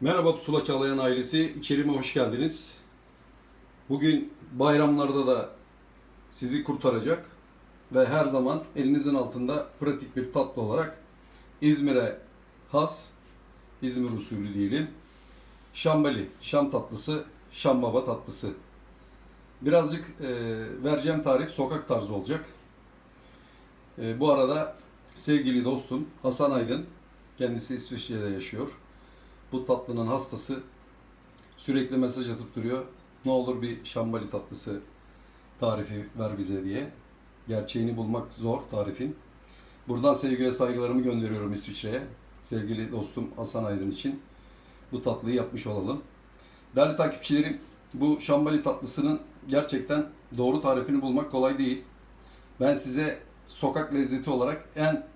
Merhaba Pusula Çağlayan ailesi, içerime hoş geldiniz. Bugün bayramlarda da sizi kurtaracak ve her zaman elinizin altında pratik bir tatlı olarak İzmir'e has, İzmir usulü diyelim, şambali, şam tatlısı, şam baba tatlısı. Birazcık e, vereceğim tarif sokak tarzı olacak. E, bu arada sevgili dostum Hasan Aydın, kendisi İsviçre'de yaşıyor. Bu tatlının hastası sürekli mesaj atıp duruyor. Ne olur bir şambali tatlısı tarifi ver bize diye. Gerçeğini bulmak zor tarifin. Buradan sevgi ve saygılarımı gönderiyorum İsviçre'ye. Sevgili dostum Hasan Aydın için bu tatlıyı yapmış olalım. Değerli takipçilerim, bu şambali tatlısının gerçekten doğru tarifini bulmak kolay değil. Ben size sokak lezzeti olarak en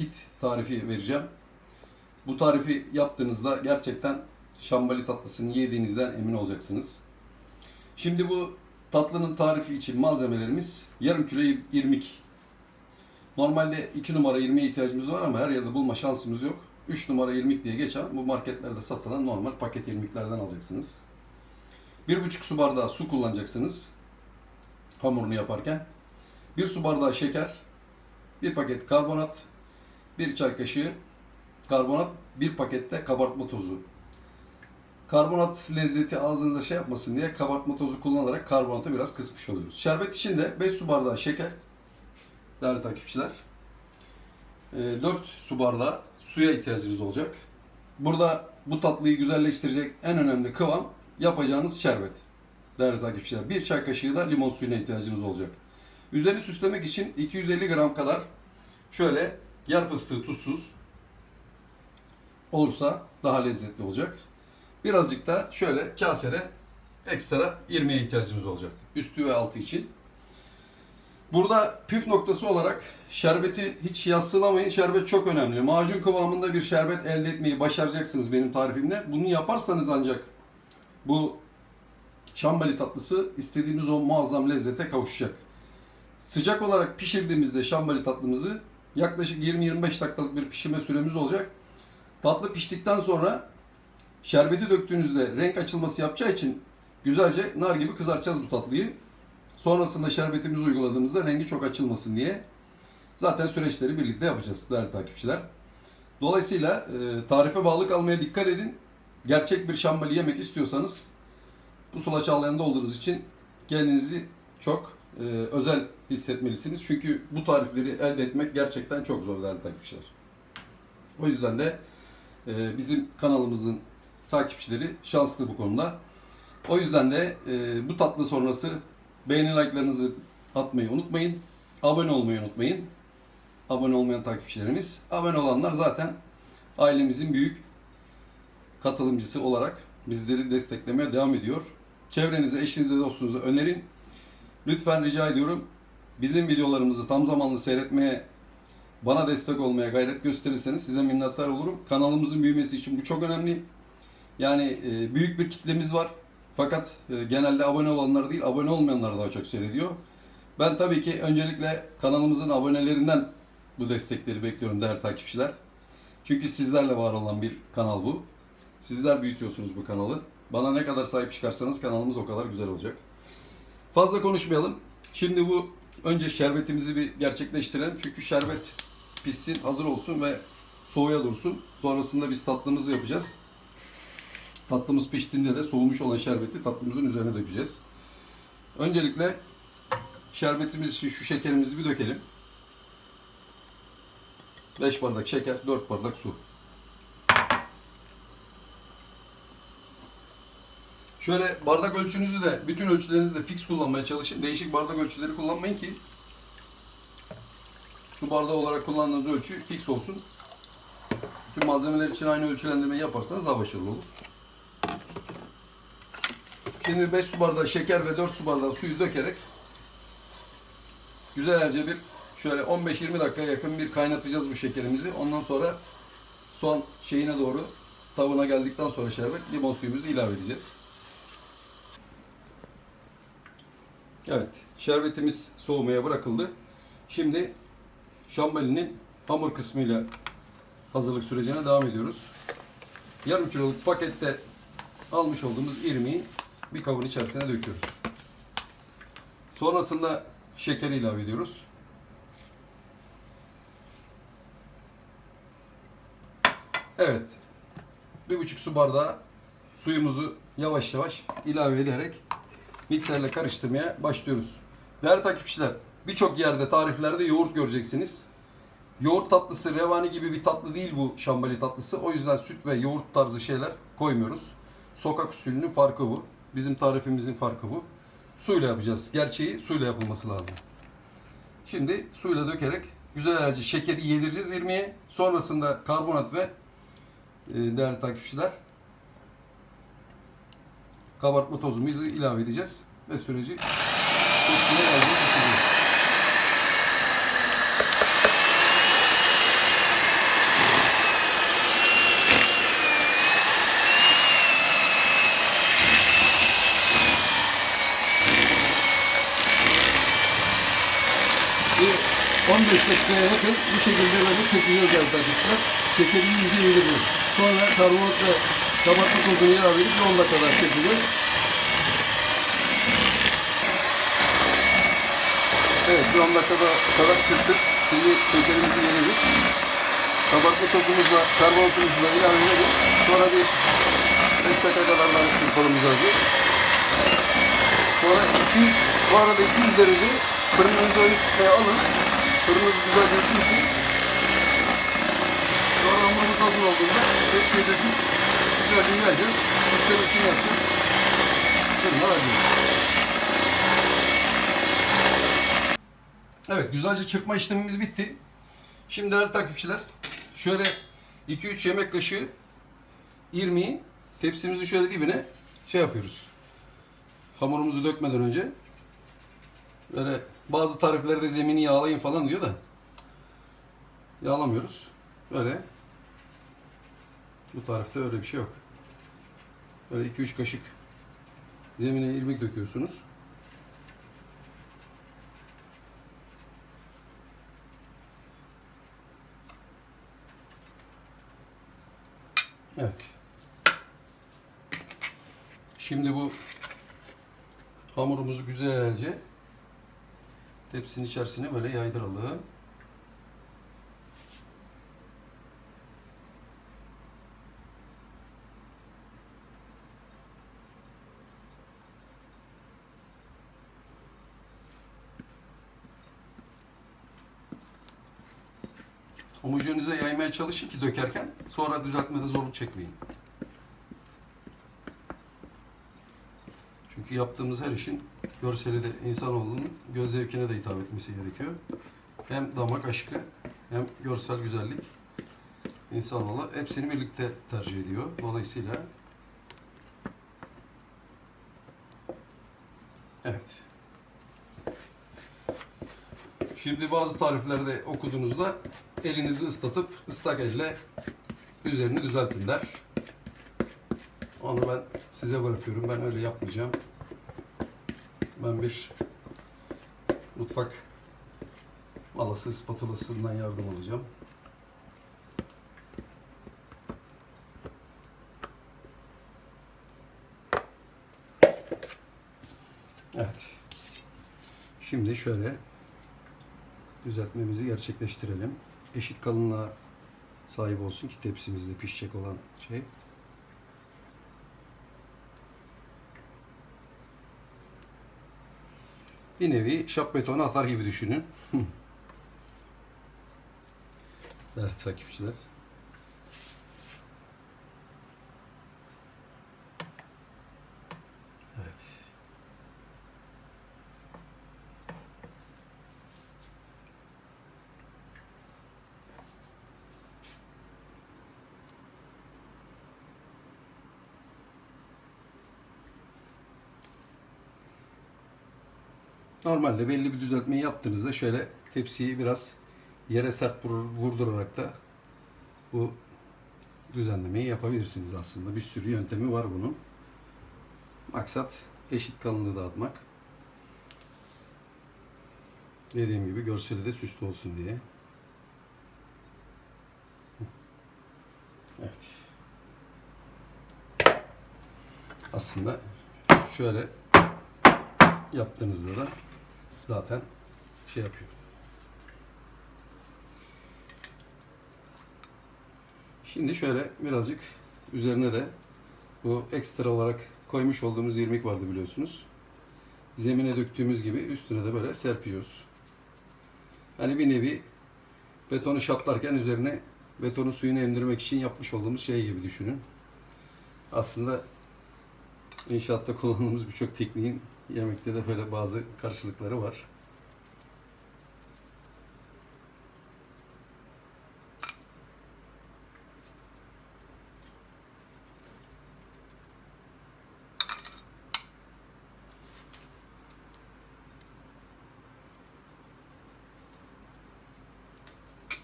hit tarifi vereceğim. Bu tarifi yaptığınızda gerçekten şambali tatlısını yediğinizden emin olacaksınız. Şimdi bu tatlının tarifi için malzemelerimiz yarım kilo irmik. Normalde 2 numara irmiğe ihtiyacımız var ama her yerde bulma şansımız yok. 3 numara irmik diye geçen bu marketlerde satılan normal paket irmiklerden alacaksınız. 1,5 su bardağı su kullanacaksınız hamurunu yaparken. 1 su bardağı şeker, 1 paket karbonat, 1 çay kaşığı karbonat, bir pakette kabartma tozu. Karbonat lezzeti ağzınıza şey yapmasın diye kabartma tozu kullanarak karbonatı biraz kısmış oluyoruz. Şerbet için de 5 su bardağı şeker, değerli takipçiler. 4 su bardağı suya ihtiyacınız olacak. Burada bu tatlıyı güzelleştirecek en önemli kıvam yapacağınız şerbet. Değerli takipçiler, bir çay kaşığı da limon suyuna ihtiyacınız olacak. Üzerini süslemek için 250 gram kadar şöyle yer fıstığı tuzsuz, olursa daha lezzetli olacak. Birazcık da şöyle kasede ekstra irmiğe ihtiyacınız olacak. Üstü ve altı için. Burada püf noktası olarak şerbeti hiç yassılamayın. Şerbet çok önemli. Macun kıvamında bir şerbet elde etmeyi başaracaksınız benim tarifimle. Bunu yaparsanız ancak bu şambali tatlısı istediğiniz o muazzam lezzete kavuşacak. Sıcak olarak pişirdiğimizde şambali tatlımızı yaklaşık 20-25 dakikalık bir pişirme süremiz olacak. Tatlı piştikten sonra şerbeti döktüğünüzde renk açılması yapacağı için güzelce nar gibi kızartacağız bu tatlıyı. Sonrasında şerbetimizi uyguladığımızda rengi çok açılmasın diye zaten süreçleri birlikte yapacağız değerli takipçiler. Dolayısıyla e, tarife bağlı kalmaya dikkat edin. Gerçek bir şambali yemek istiyorsanız bu sula çağlayanında olduğunuz için kendinizi çok e, özel hissetmelisiniz. Çünkü bu tarifleri elde etmek gerçekten çok zor değerli takipçiler. O yüzden de e, bizim kanalımızın takipçileri şanslı bu konuda. O yüzden de e, bu tatlı sonrası beğeni like'larınızı atmayı unutmayın. Abone olmayı unutmayın. Abone olmayan takipçilerimiz. Abone olanlar zaten ailemizin büyük katılımcısı olarak bizleri desteklemeye devam ediyor. Çevrenize, eşinize, dostunuza önerin. Lütfen rica ediyorum bizim videolarımızı tam zamanlı seyretmeye bana destek olmaya gayret gösterirseniz size minnettar olurum. Kanalımızın büyümesi için bu çok önemli. Yani e, büyük bir kitlemiz var. Fakat e, genelde abone olanlar değil, abone olmayanlar daha çok seyrediyor. Ben tabii ki öncelikle kanalımızın abonelerinden bu destekleri bekliyorum değerli takipçiler. Çünkü sizlerle var olan bir kanal bu. Sizler büyütüyorsunuz bu kanalı. Bana ne kadar sahip çıkarsanız kanalımız o kadar güzel olacak. Fazla konuşmayalım. Şimdi bu önce şerbetimizi bir gerçekleştirelim. Çünkü şerbet pişsin, hazır olsun ve soğuya dursun. Sonrasında biz tatlımızı yapacağız. Tatlımız piştiğinde de soğumuş olan şerbeti tatlımızın üzerine dökeceğiz. Öncelikle şerbetimiz için şu şekerimizi bir dökelim. 5 bardak şeker, 4 bardak su. Şöyle bardak ölçünüzü de bütün ölçülerinizi de fix kullanmaya çalışın. Değişik bardak ölçüleri kullanmayın ki su bardağı olarak kullandığınız ölçü fix olsun. Tüm malzemeler için aynı ölçülendirmeyi yaparsanız daha başarılı olur. Şimdi 5 su bardağı şeker ve 4 su bardağı suyu dökerek güzelce bir şöyle 15-20 dakikaya yakın bir kaynatacağız bu şekerimizi. Ondan sonra son şeyine doğru tavına geldikten sonra şerbet limon suyumuzu ilave edeceğiz. Evet, şerbetimiz soğumaya bırakıldı. Şimdi şambalinin hamur kısmıyla hazırlık sürecine devam ediyoruz. yarım kiloluk pakette almış olduğumuz irmiği bir kabın içerisine döküyoruz. Sonrasında şekeri ilave ediyoruz. Evet. Bir buçuk su bardağı suyumuzu yavaş yavaş ilave ederek mikserle karıştırmaya başlıyoruz. Değerli takipçiler, birçok yerde tariflerde yoğurt göreceksiniz. Yoğurt tatlısı revani gibi bir tatlı değil bu şambali tatlısı. O yüzden süt ve yoğurt tarzı şeyler koymuyoruz. Sokak usulünün farkı bu. Bizim tarifimizin farkı bu. Suyla yapacağız. Gerçeği suyla yapılması lazım. Şimdi suyla dökerek güzelce şekeri yedireceğiz irmiğe. Sonrasında karbonat ve e, değerli takipçiler kabartma tozumuzu ilave edeceğiz ve süreci hepsine yardımcı tutacağız. Bir 15 dakikaya yakın bu şekilde böyle çekeceğiz arkadaşlar. Şekeri iyice yedireceğiz. Sonra karbonat ve kabartma tozunu ilave edip 10 dakika kadar çekeceğiz. Evet, bir 10 dakikada kadar çırptık. Şimdi şekerimizi yeniyoruz. Kabartma tozumuzla, karbonatımızla ilave edelim. Sonra bir 5 dakika kadar daha çırpalım güzelce. Sonra 200, bu arada 200 derece fırınınızı ön ısıtmaya alın. Fırınınız güzelce ısınsın. Sonra hamurumuz hazır olduğunda tepsiye döküp güzelce yiyeceğiz. Üstlemesini yapacağız. Fırına vereceğiz. Evet, güzelce çırpma işlemimiz bitti. Şimdi değerli takipçiler, şöyle 2-3 yemek kaşığı irmiği tepsimizin şöyle dibine şey yapıyoruz. Hamurumuzu dökmeden önce böyle bazı tariflerde zemini yağlayın falan diyor da yağlamıyoruz. Böyle bu tarifte öyle bir şey yok. Böyle 2-3 kaşık zemine irmik döküyorsunuz. Evet. Şimdi bu hamurumuzu güzelce tepsinin içerisine böyle yaydıralım. Homojenize yaymaya çalışın ki dökerken sonra düzeltmede zorluk çekmeyin. Çünkü yaptığımız her işin görseli de insanoğlunun göz zevkine de hitap etmesi gerekiyor. Hem damak aşkı hem görsel güzellik insanoğlu hepsini birlikte tercih ediyor. Dolayısıyla Evet. Şimdi bazı tariflerde okuduğunuzda elinizi ıslatıp ıslak elle üzerini düzeltin der. Onu ben size bırakıyorum. Ben öyle yapmayacağım. Ben bir mutfak malası spatulasından yardım alacağım. Evet. Şimdi şöyle düzeltmemizi gerçekleştirelim. Eşit kalınlığa sahip olsun ki tepsimizde pişecek olan şey. Bir nevi şap betonu atar gibi düşünün. Değerli takipçiler. Evet. Normalde belli bir düzeltmeyi yaptığınızda şöyle tepsiyi biraz yere sert vurdurarak da bu düzenlemeyi yapabilirsiniz aslında. Bir sürü yöntemi var bunun. Maksat eşit kalınlığı dağıtmak. Dediğim gibi görseli de süslü olsun diye. Evet. aslında şöyle yaptığınızda da zaten şey yapıyor. Şimdi şöyle birazcık üzerine de bu ekstra olarak koymuş olduğumuz irmik vardı biliyorsunuz. Zemine döktüğümüz gibi üstüne de böyle serpiyoruz. Hani bir nevi betonu şaplarken üzerine betonun suyunu emdirmek için yapmış olduğumuz şey gibi düşünün. Aslında inşaatta kullandığımız birçok tekniğin yemekte de böyle bazı karşılıkları var.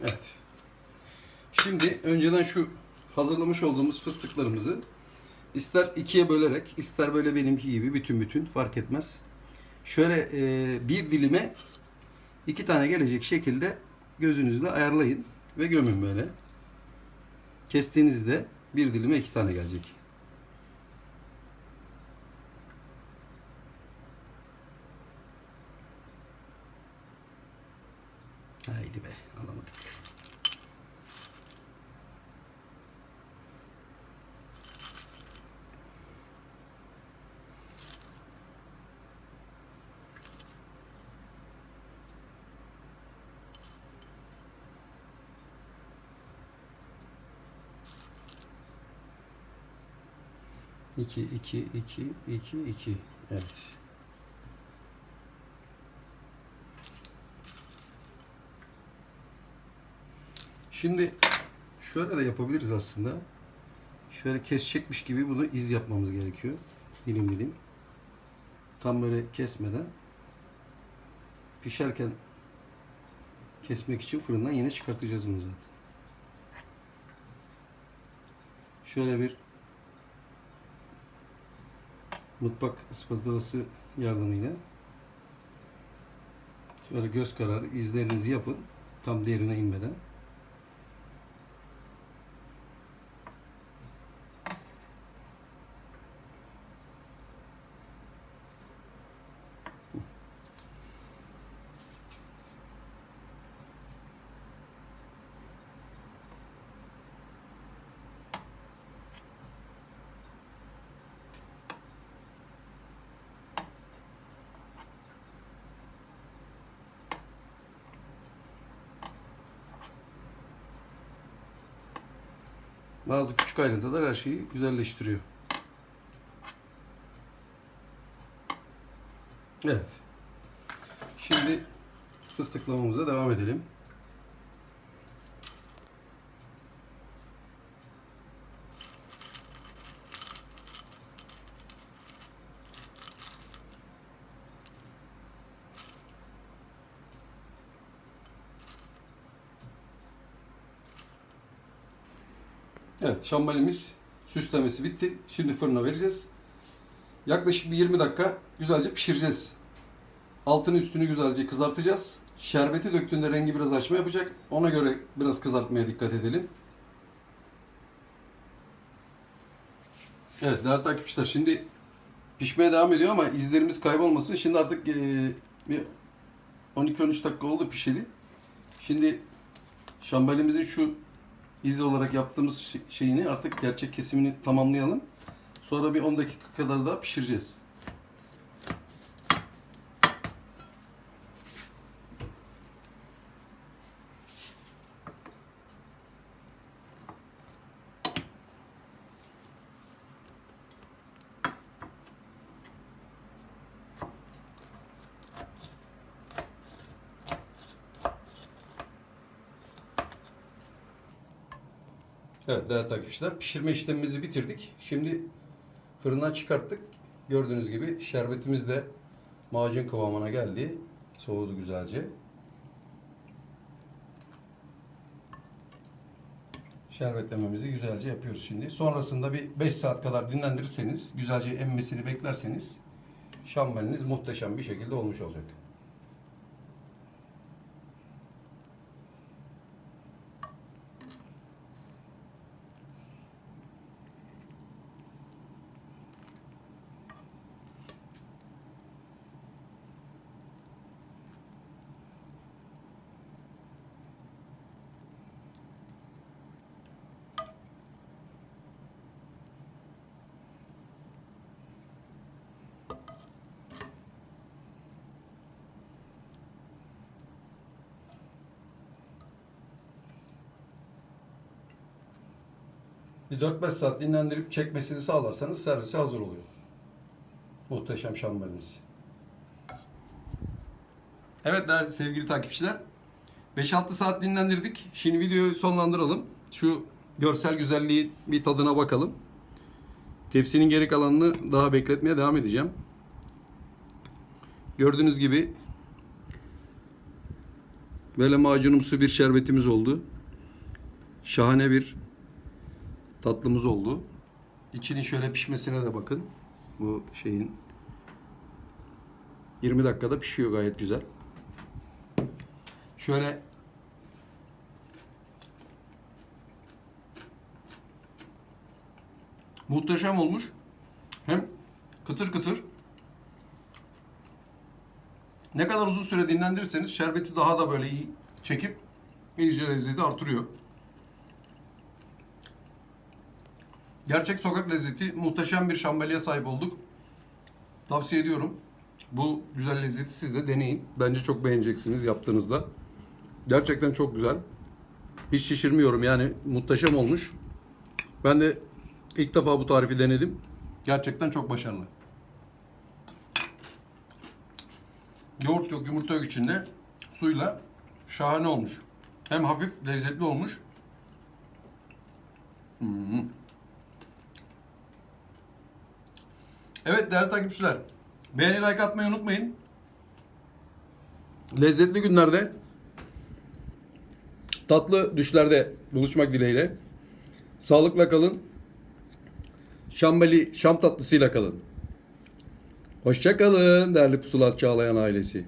Evet. Şimdi önceden şu hazırlamış olduğumuz fıstıklarımızı ister ikiye bölerek, ister böyle benimki gibi bütün bütün fark etmez. Şöyle e, bir dilime iki tane gelecek şekilde gözünüzle ayarlayın ve gömün böyle. Kestiğinizde bir dilime iki tane gelecek. 2, 2, 2, 2, 2. Evet. Şimdi şöyle de yapabiliriz aslında. Şöyle kesecekmiş gibi bunu iz yapmamız gerekiyor. Dilim dilim. Tam böyle kesmeden. Pişerken kesmek için fırından yine çıkartacağız bunu zaten. Şöyle bir mutfak spatulası yardımıyla şöyle göz kararı izlerinizi yapın. Tam derine inmeden. Bazı küçük ayrıntılar her şeyi güzelleştiriyor. Evet. Şimdi fıstıklamamıza devam edelim. Evet, şambalimiz süslemesi bitti. Şimdi fırına vereceğiz. Yaklaşık bir 20 dakika güzelce pişireceğiz. Altını üstünü güzelce kızartacağız. Şerbeti döktüğünde rengi biraz açma yapacak. Ona göre biraz kızartmaya dikkat edelim. Evet değerli takipçiler şimdi pişmeye devam ediyor ama izlerimiz kaybolmasın. Şimdi artık eee, bir 12-13 dakika oldu pişeli. Şimdi şambalimizin şu iz olarak yaptığımız şe- şeyini artık gerçek kesimini tamamlayalım. Sonra bir 10 dakika kadar daha pişireceğiz. Evet değerli takipçiler pişirme işlemimizi bitirdik. Şimdi fırından çıkarttık. Gördüğünüz gibi şerbetimiz de macun kıvamına geldi. Soğudu güzelce. Şerbetlememizi güzelce yapıyoruz şimdi. Sonrasında bir 5 saat kadar dinlendirirseniz, güzelce emmesini beklerseniz şambaliniz muhteşem bir şekilde olmuş olacak. Bir 4-5 saat dinlendirip çekmesini sağlarsanız servise hazır oluyor. Muhteşem şambaliniz. Evet değerli sevgili takipçiler. 5-6 saat dinlendirdik. Şimdi videoyu sonlandıralım. Şu görsel güzelliği bir tadına bakalım. Tepsinin geri kalanını daha bekletmeye devam edeceğim. Gördüğünüz gibi böyle macunumsu bir şerbetimiz oldu. Şahane bir tatlımız oldu. İçinin şöyle pişmesine de bakın. Bu şeyin 20 dakikada pişiyor gayet güzel. Şöyle muhteşem olmuş. Hem kıtır kıtır ne kadar uzun süre dinlendirirseniz şerbeti daha da böyle iyi çekip iyice lezzeti artırıyor. Gerçek sokak lezzeti muhteşem bir şambaliye sahip olduk. Tavsiye ediyorum. Bu güzel lezzeti siz de deneyin. Bence çok beğeneceksiniz yaptığınızda. Gerçekten çok güzel. Hiç şişirmiyorum yani muhteşem olmuş. Ben de ilk defa bu tarifi denedim. Gerçekten çok başarılı. Yoğurt yok, yumurta yok içinde. Suyla şahane olmuş. Hem hafif lezzetli olmuş. Hmm. Evet değerli takipçiler. Beğeni like atmayı unutmayın. Lezzetli günlerde tatlı düşlerde buluşmak dileğiyle. Sağlıkla kalın. Şambali Şam tatlısıyla kalın. Hoşça kalın değerli Pusulat Çağlayan ailesi.